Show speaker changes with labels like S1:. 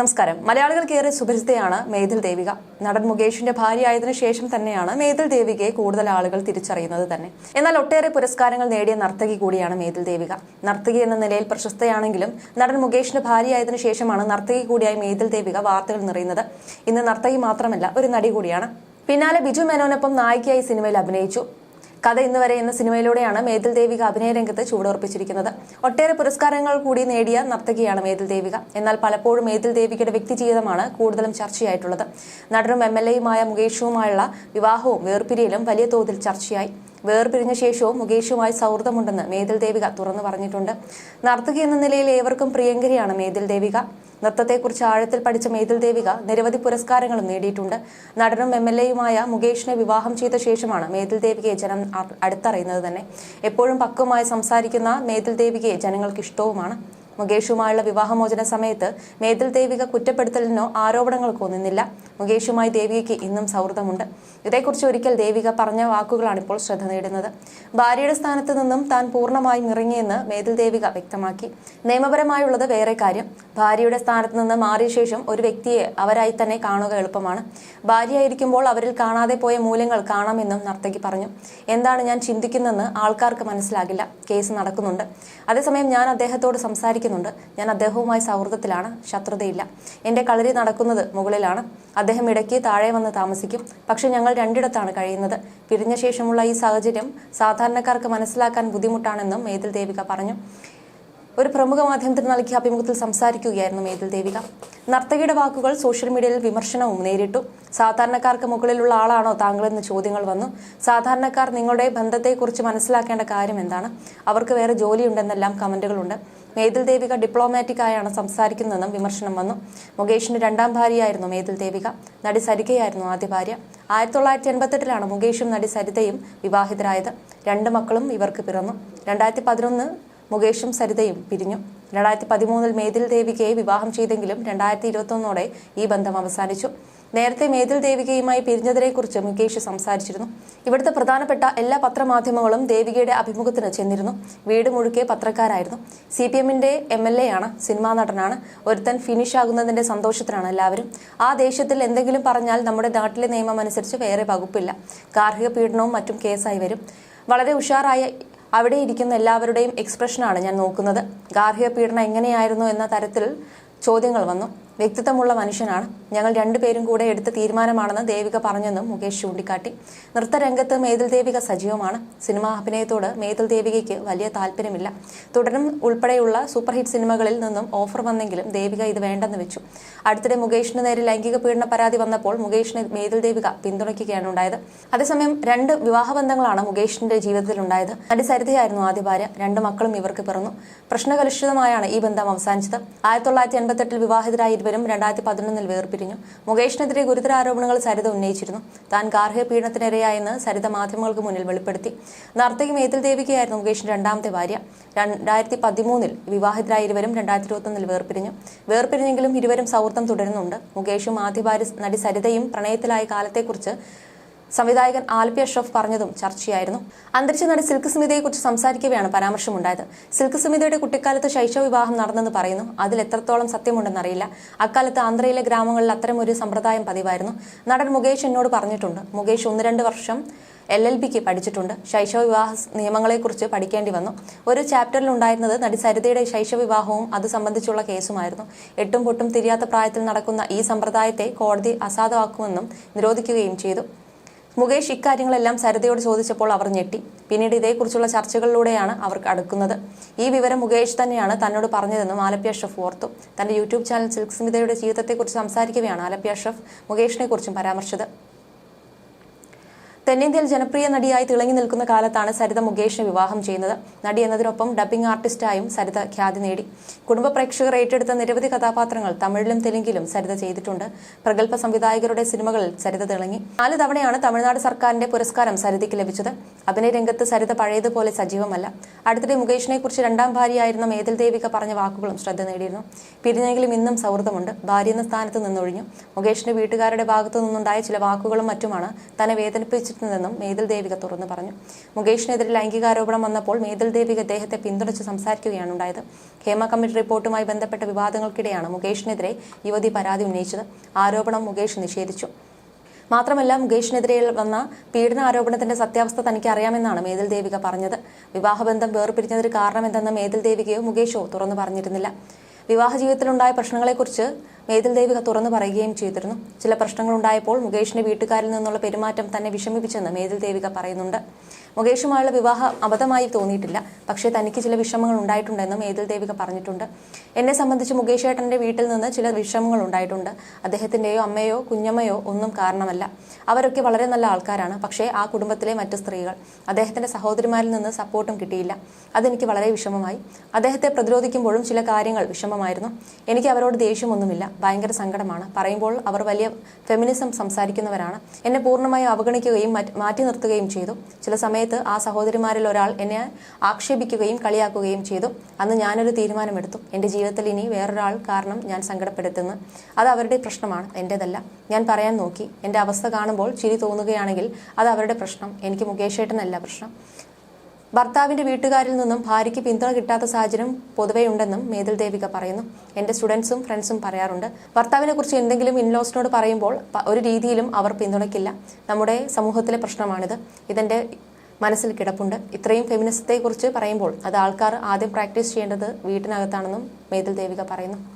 S1: നമസ്കാരം. മലയാളികൾക്കേറെ സുപരിചിതയാണ് മേതിൽ ദേവിക. നടൻ മുകേഷിന്റെ ഭാര്യയായതിനു ശേഷം തന്നെയാണ് മേതിൽ ദേവികയെ കൂടുതൽ ആളുകൾ തിരിച്ചറിയുന്നത് തന്നെ. എന്നാൽ ഒട്ടേറെ പുരസ്കാരങ്ങൾ നേടിയ നർത്തകി കൂടിയാണ് മേതിൽ ദേവിക. നർത്തകി എന്ന നിലയിൽ പ്രശസ്തയാണെങ്കിലും നടൻ മുകേഷിന്റെ ഭാര്യയായതിനു ശേഷമാണ് നർത്തകി കൂടിയായി മേതിൽ ദേവിക വാർത്തകൾ നിറയുന്നത്. ഇന്ന് നർത്തകി മാത്രമല്ല ഒരു നടി കൂടിയാണ്. പിന്നാലെ ബിജു മേനോനൊപ്പം നായികയായി സിനിമയിൽ അഭിനയിച്ചു. കഥ ഇന്ന് വരെ എന്ന സിനിമയിലൂടെയാണ് മേതിൽ ദേവിക അഭിനയ രംഗത്ത് ചുവടുറപ്പിച്ചിരിക്കുന്നത്. ഒട്ടേറെ പുരസ്കാരങ്ങൾ കൂടി നേടിയ നർത്തകിയാണ് മേതിൽ ദേവിക. എന്നാൽ പലപ്പോഴും മേതിൽ ദേവികയുടെ വ്യക്തിജീവിതമാണ് കൂടുതലും ചർച്ചയായിട്ടുള്ളത്. നടനും എം എൽ എയുമായ മുകേഷുമായുള്ള വിവാഹവും വേർപിരിയലും വലിയ തോതിൽ ചർച്ചയായി. വേർപിരിഞ്ഞ ശേഷവും മുകേഷുമായി സൗഹൃദമുണ്ടെന്ന് മേതിൽ ദേവിക തുറന്നു പറഞ്ഞിട്ടുണ്ട്. നർത്തകി എന്ന നിലയിൽ ഏവർക്കും പ്രിയങ്കരിയാണ് മേതിൽ ദേവിക. നൃത്തത്തെക്കുറിച്ച് ആഴത്തിൽ പഠിച്ച മേതിൽ ദേവിക നിരവധി പുരസ്കാരങ്ങളും നേടിയിട്ടുണ്ട്. നടനും എം എൽ എയുമായ മുകേഷിനെ വിവാഹം ചെയ്ത ശേഷമാണ് മേതിൽ ദേവികയെ ജനം അടുത്തറിയുന്നത് തന്നെ. എപ്പോഴും പക്വമായി സംസാരിക്കുന്ന മേതിൽ ദേവികയെ ജനങ്ങൾക്ക് ഇഷ്ടവുമാണ് മുകേഷുമായുള്ള വിവാഹമോചന സമയത്ത് മേതിൽ ദേവിക കുറ്റപ്പെടുത്തലിനോ ആരോപണങ്ങൾക്കോ നിന്നില്ല മുകേഷുമായി ദേവികയ്ക്ക് ഇന്നും സൗഹൃദമുണ്ട്. ഇതേക്കുറിച്ച് ഒരിക്കൽ ദേവിക പറഞ്ഞ വാക്കുകളാണ് ഇപ്പോൾ ശ്രദ്ധ നേടുന്നത്. ഭാര്യയുടെ സ്ഥാനത്ത് നിന്നും താൻ പൂർണമായും ഇറങ്ങിയെന്ന് മേതിൽ ദേവിക വ്യക്തമാക്കി. നിയമപരമായുള്ളത് വേറെ കാര്യം. ഭാര്യയുടെ സ്ഥാനത്ത് നിന്ന് മാറിയ ശേഷം ഒരു വ്യക്തിയെ അവരായി തന്നെ കാണുക എളുപ്പമാണ്. ഭാര്യയായിരിക്കുമ്പോൾ അവരിൽ കാണാതെ പോയ മൂല്യങ്ങൾ കാണാമെന്നും നർത്തകി പറഞ്ഞു. എന്താണ് ഞാൻ ചിന്തിക്കുന്നതെന്ന് ആൾക്കാർക്ക് മനസ്സിലാകില്ല. കേസ് നടക്കുന്നുണ്ട്. അതേസമയം ഞാൻ അദ്ദേഹത്തോട് സംസാരിക്കുന്നുണ്ട് ഞാൻ അദ്ദേഹവുമായി സൗഹൃദത്തിലാണ്. ശത്രുതയില്ല. എന്റെ കളരി നടക്കുന്നത് മുകളിലാണ്. അദ്ദേഹം ഇടയ്ക്ക് താഴെ വന്ന് താമസിക്കും. പക്ഷെ ഞങ്ങൾ രണ്ടിടത്താണ് കഴിയുന്നത്. പിരിഞ്ഞ ശേഷമുള്ള ഈ സാഹചര്യം സാധാരണക്കാർക്ക് മനസ്സിലാക്കാൻ ബുദ്ധിമുട്ടാണെന്നും മേതിൽ ദേവിക പറഞ്ഞു. ഒരു പ്രമുഖ മാധ്യമത്തിന് നൽകിയ അഭിമുഖത്തിൽ സംസാരിക്കുകയായിരുന്നു മേതിൽ ദേവിക. നർത്തകിയുടെ വാക്കുകൾ സോഷ്യൽ മീഡിയയിൽ വിമർശനവും നേരിട്ടു. സാധാരണക്കാർക്ക് മുകളിലുള്ള ആളാണോ താങ്കൾ താങ്കളെന്ന് ചോദ്യങ്ങൾ വന്നു. സാധാരണക്കാർ നിങ്ങളുടെ ബന്ധത്തെക്കുറിച്ച് മനസ്സിലാക്കേണ്ട കാര്യം എന്താണ്? അവർക്ക് വേറെ ജോലിയുണ്ടെന്നെല്ലാം കമന്റുകളുണ്ട്. മേതിൽ ദേവിക ഡിപ്ലോമാറ്റിക് ആയാണ് സംസാരിക്കുന്നതെന്നും വിമർശനം വന്നു. മുകേഷിന്റെ രണ്ടാം ഭാര്യയായിരുന്നു മേതിൽ ദേവിക. നടി സരികയായിരുന്നു ആദ്യ ഭാര്യ. ആയിരത്തി തൊള്ളായിരത്തി എൺപത്തെട്ടിലാണ് മുകേഷും നടി സരിതയും വിവാഹിതരായത്. രണ്ട് മക്കളും ഇവർക്ക് പിറന്നു. രണ്ടായിരത്തി പതിനൊന്ന് മുകേഷും സരിതയും പിരിഞ്ഞു. രണ്ടായിരത്തി പതിമൂന്നിൽ മേതിൽ ദേവികയെ വിവാഹം ചെയ്തെങ്കിലും രണ്ടായിരത്തി ഇരുപത്തൊന്നോടെ ഈ ബന്ധം അവസാനിച്ചു. നേരത്തെ മേതിൽ ദേവികയുമായി പിരിഞ്ഞതിനെക്കുറിച്ച് മുകേഷ് സംസാരിച്ചിരുന്നു. ഇവിടുത്തെ പ്രധാനപ്പെട്ട എല്ലാ പത്രമാധ്യമങ്ങളും ദേവികയുടെ അഭിമുഖത്തിന് ചെന്നിരുന്നു. വീട് മുഴുക്കെ പത്രക്കാരായിരുന്നു. സി പി എമ്മിന്റെ എം എൽ എ ആണ് സിനിമാ നടനാണ്. ഒരുത്തൻ ഫിനിഷ് ആകുന്നതിന്റെ സന്തോഷത്തിലാണ് എല്ലാവരും. ആ ദേഷ്യത്തിൽ എന്തെങ്കിലും പറഞ്ഞാൽ നമ്മുടെ നാട്ടിലെ നിയമം അനുസരിച്ച് വേറെ വകുപ്പില്ല. ഗാർഹിക പീഡനവും മറ്റും കേസായി വരും. വളരെ ഉഷാറായ അവിടെ ഇരിക്കുന്ന എല്ലാവരുടെയും എക്സ്പ്രഷനാണ് ഞാൻ നോക്കുന്നത്. ഗാർഹിക പീഡനം എങ്ങനെയായിരുന്നു എന്ന തരത്തിൽ ചോദ്യങ്ങൾ വന്നു. വ്യക്തിത്വമുള്ള മനുഷ്യനാണ്. ഞങ്ങൾ രണ്ടുപേരും കൂടെ എടുത്ത തീരുമാനമാണെന്ന് ദേവിക പറഞ്ഞെന്നും മുകേഷ് ചൂണ്ടിക്കാട്ടി. നൃത്തരംഗത്ത് മേതിൽ ദേവിക സജീവമാണ്. സിനിമാ അഭിനയത്തോട് മേതിൽ ദേവികയ്ക്ക് വലിയ താല്പര്യമില്ല. തുടരും ഉൾപ്പെടെയുള്ള സൂപ്പർ ഹിറ്റ് സിനിമകളിൽ നിന്നും ഓഫർ വന്നെങ്കിലും ദേവിക ഇത് വേണ്ടെന്ന് വെച്ചു. അടുത്തിടെ മുകേഷിന് നേരെ ലൈംഗിക പീഡന പരാതി വന്നപ്പോൾ മുകേഷിനെ മേതിൽ ദേവിക പിന്തുണയ്ക്കുകയാണ് ഉണ്ടായത്. അതേസമയം രണ്ട് വിവാഹബന്ധങ്ങളാണ് മുകേഷിന്റെ ജീവിതത്തിൽ ഉണ്ടായത്. നടി ആദ്യ ഭാര്യ. രണ്ട് മക്കളും ഇവർക്ക് പിറന്നു. പ്രശ്നകലുഷിതമായാണ് ഈ ബന്ധം അവസാനിച്ചത്. ആയിരത്തി തൊള്ളായിരത്തി എൺപത്തെട്ടിൽ വിവാഹിതരായ ഇരുവരും രണ്ടായിരത്തി പതിനൊന്നിൽ വേർപിരിഞ്ഞു. മുകേഷിനെതിരെ ഗുരുതര ആരോപണങ്ങൾ സരിത ഉന്നയിച്ചിരുന്നു. താൻ ഗാർഹിക പീഡനത്തിനിരയായെന്ന് സരിത മാധ്യമങ്ങൾക്ക് മുന്നിൽ വെളിപ്പെടുത്തി. നർത്തകി മേതിൽ ദേവികയായിരുന്നു മുകേഷിന്റെ രണ്ടാമത്തെ ഭാര്യ. രണ്ടായിരത്തി പതിമൂന്നിൽ വിവാഹിതരായ ഇരുവരും രണ്ടായിരത്തി ഇരുപത്തൊന്നിൽ വേർപിരിഞ്ഞു. വേർപിരിഞ്ഞെങ്കിലും ഇരുവരും സൗഹൃദം തുടരുന്നുണ്ട്. മുകേഷും ആദ്യ ഭാര്യ നടി സരിതയും പ്രണയത്തിലായ കാലത്തെക്കുറിച്ച് സംവിധായകൻ ആൽപി അഷ്റഫ് പറഞ്ഞതും ചർച്ചയായിരുന്നു. അന്തരിച്ച നടി സിൽക്ക് സ്മിതയെക്കുറിച്ച് സംസാരിക്കവെയാണ് പരാമർശമുണ്ടായത്. സിൽക്ക് സ്മിതയുടെ കുട്ടിക്കാലത്ത് ശൈശവ വിവാഹം നടന്നെന്ന് പറയുന്നു. അതിൽ എത്രത്തോളം സത്യമുണ്ടെന്നറിയില്ല. അക്കാലത്ത് ആന്ധ്രയിലെ ഗ്രാമങ്ങളിൽ അത്തരം ഒരു സമ്പ്രദായം പതിവായിരുന്നു. നടൻ മുകേഷ് എന്നോട് പറഞ്ഞിട്ടുണ്ട്. മുകേഷ് ഒന്ന് രണ്ട് വർഷം എൽ എൽ ബിക്ക് പഠിച്ചിട്ടുണ്ട്. ശൈശവ വിവാഹ നിയമങ്ങളെക്കുറിച്ച് പഠിക്കേണ്ടി വന്നു. ഒരു ചാപ്റ്ററിൽ ഉണ്ടായിരുന്നത് നടി സരിതയുടെ ശൈശവ വിവാഹവും അത് സംബന്ധിച്ചുള്ള കേസുമായിരുന്നു. എട്ടും പൊട്ടും തിരിയാത്ത പ്രായത്തിൽ നടക്കുന്ന ഈ സമ്പ്രദായത്തെ കോടതി അസാധുവാക്കുമെന്നും നിരോധിക്കുകയും ചെയ്തു. മുകേഷ് ഇക്കാര്യങ്ങളെല്ലാം സരിതയോട് ചോദിച്ചപ്പോൾ അവർ ഞെട്ടി. പിന്നീട് ഇതേക്കുറിച്ചുള്ള ചർച്ചകളിലൂടെയാണ് അവർക്ക് അടുക്കുന്നത്. ഈ വിവരം മുകേഷ് തന്നെയാണ് തന്നോട് പറഞ്ഞതെന്നും ആലപ്പി അഷ്റഫ് ഓർത്തു. തന്റെ യൂട്യൂബ് ചാനൽ സിൽക്സ്മിതയുടെ ജീവിതത്തെക്കുറിച്ച് സംസാരിക്കുകയാണ് ആലപ്പി മുകേഷിനെ കുറിച്ചും പരാമർശിച്ചത്. തെന്നിന്ത്യയിൽ ജനപ്രിയ നടിയായി തിളങ്ങി നിൽക്കുന്ന കാലത്താണ് സരിത മുകേഷിനെ വിവാഹം ചെയ്യുന്നത്. നടി എന്നതിനൊപ്പം ഡബ്ബിംഗ് ആർട്ടിസ്റ്റായും സരിത ഖ്യാതി നേടി. കുടുംബ പ്രേക്ഷകർ ഏറ്റെടുത്ത നിരവധി കഥാപാത്രങ്ങൾ തമിഴിലും തെലുങ്കിലും സരിത ചെയ്തിട്ടുണ്ട്. പ്രഗത്ഭ സംവിധായകരുടെ സിനിമകളിൽ സരിത തിളങ്ങി. നാല് തവണയാണ് തമിഴ്നാട് സർക്കാരിന്റെ പുരസ്കാരം സരിതയ്ക്ക് ലഭിച്ചത്. അഭിനയ രംഗത്ത് സരിത പഴയതുപോലെ സജീവമല്ല. അടുത്തിടെ മുകേഷിനെ കുറിച്ച് രണ്ടാം ഭാര്യയായിരുന്ന മേതിൽ ദേവിക പറഞ്ഞ വാക്കുകളും ശ്രദ്ധ നേടിയിരുന്നു. പിരിഞ്ഞെങ്കിലും ഇന്നും സൗഹൃദമുണ്ട്. ഭാര്യ എന്ന സ്ഥാനത്ത് നിന്നൊഴിഞ്ഞു. മുകേഷിന്റെ വീട്ടുകാരുടെ ഭാഗത്തു നിന്നുണ്ടായ ചില വാക്കുകളും മറ്റുമാണ് തന്നെ വേദനിപ്പിച്ചിരുന്നതെന്നും മേതൽ ദേവിക തുറന്നു പറഞ്ഞു. മുകേഷിനെതിരെ ലൈംഗികാരോപണം വന്നപ്പോൾ മേതിൽ ദേവിക അദ്ദേഹത്തെ പിന്തുണച്ച് സംസാരിക്കുകയാണ് ഉണ്ടായത്. ഹേമ കമ്മിറ്റി റിപ്പോർട്ടുമായി ബന്ധപ്പെട്ട വിവാദങ്ങൾക്കിടെയാണ് മുകേഷിനെതിരെ യുവതി പരാതി ഉന്നയിച്ചത്. ആരോപണം മുകേഷ് നിഷേധിച്ചു. മാത്രമല്ല മുകേഷിനെതിരെ വന്ന പീഡന ആരോപണത്തിന്റെ സത്യാവസ്ഥ തനിക്ക് അറിയാമെന്നാണ് മേതിൽ ദേവിക പറഞ്ഞത്. വിവാഹബന്ധം വേർപിരിഞ്ഞതിന് കാരണമെന്തെന്ന് മേതിൽ ദേവികയോ മുകേഷോ തുറന്നു പറഞ്ഞിരുന്നില്ല. വിവാഹ ജീവിതത്തിലുണ്ടായ പ്രശ്നങ്ങളെക്കുറിച്ച് മേതിൽ ദേവിക തുറന്നു പറയുകയും ചെയ്തിരുന്നു. ചില പ്രശ്നങ്ങൾ പ്രശ്നങ്ങളുണ്ടായപ്പോൾ മുകേഷിന്റെ വീട്ടുകാരിൽ നിന്നുള്ള പെരുമാറ്റം തന്നെ വിഷമിപ്പിച്ചെന്ന് മേതിൽ ദേവിക പറയുന്നുണ്ട്. മുകേഷുമായുള്ള വിവാഹം അബദ്ധമായി തോന്നിയിട്ടില്ല. പക്ഷേ തനിക്ക് ചില വിഷമങ്ങൾ ഉണ്ടായിട്ടുണ്ടെന്നും മേതിൽ ദേവിക പറഞ്ഞിട്ടുണ്ട്. എന്നെ സംബന്ധിച്ച് മുകേഷ് ഏട്ടന്റെ വീട്ടിൽ നിന്ന് ചില വിഷമങ്ങൾ ഉണ്ടായിട്ടുണ്ട്. അദ്ദേഹത്തിന്റെയോ അമ്മയോ കുഞ്ഞമ്മയോ ഒന്നും കാരണമല്ല. അവരൊക്കെ വളരെ നല്ല ആൾക്കാരാണ്. പക്ഷേ ആ കുടുംബത്തിലെ മറ്റു സ്ത്രീകൾ അദ്ദേഹത്തിന്റെ സഹോദരിമാരിൽ നിന്ന് സപ്പോർട്ടും കിട്ടിയില്ല. അതെനിക്ക് വളരെ വിഷമമായി. അദ്ദേഹത്തെ പ്രതിരോധിക്കുമ്പോഴും ചില കാര്യങ്ങൾ വിഷമമായിരുന്നു. എനിക്ക് അവരോട് ദേഷ്യമൊന്നുമില്ല. ഭയങ്കര സങ്കടമാണ്. പറയുമ്പോൾ അവർ വലിയ ഫെമിനിസം സംസാരിക്കുന്നവരാണ്. എന്നെ പൂർണമായും അവഗണിക്കുകയും മറ്റ് നിർത്തുകയും ചെയ്തു. ചില സമയത്ത് ആ സഹോദരിമാരിൽ ഒരാൾ എന്നെ ആക്ഷേപിക്കുകയും കളിയാക്കുകയും ചെയ്തു. അന്ന് ഞാനൊരു തീരുമാനമെടുത്തു. എന്റെ ജീവിതത്തിൽ ഇനി വേറൊരാൾ കാരണം ഞാൻ സങ്കടപ്പെടുത്തുന്നു. അത് അവരുടെ പ്രശ്നമാണ്. എന്റെതല്ല ഞാൻ പറയാൻ നോക്കി. എന്റെ അവസ്ഥ കാണുമ്പോൾ ചിരി തോന്നുകയാണെങ്കിൽ അത് അവരുടെ പ്രശ്നം. എനിക്ക് മുകേഷേട്ടനല്ല പ്രശ്നം. ഭർത്താവിന്റെ വീട്ടുകാരിൽ നിന്നും ഭാര്യയ്ക്ക് പിന്തുണ കിട്ടാത്ത സാഹചര്യം പൊതുവേ ഉണ്ടെന്നും മേതിൽ ദേവിക പറയുന്നു. എന്റെ സ്റ്റുഡൻസും ഫ്രണ്ട്സും പറയാറുണ്ട്. ഭർത്താവിനെ കുറിച്ച് എന്തെങ്കിലും ഇൻലോസിനോട് പറയുമ്പോൾ ഒരു രീതിയിലും അവർ പിന്തുണയ്ക്കില്ല. നമ്മുടെ സമൂഹത്തിലെ പ്രശ്നമാണിത്. ഇതെന്റെ മനസ്സിൽ കിടപ്പുണ്ട്. ഇത്രയും ഫെമിനിസത്തെ കുറിച്ച് പറയുമ്പോൾ അത് ആൾക്കാർ ആദ്യം പ്രാക്ടീസ് ചെയ്യേണ്ടത് വീട്ടിനകത്താണെന്നും മേതിൽ ദേവിക പറയുന്നു.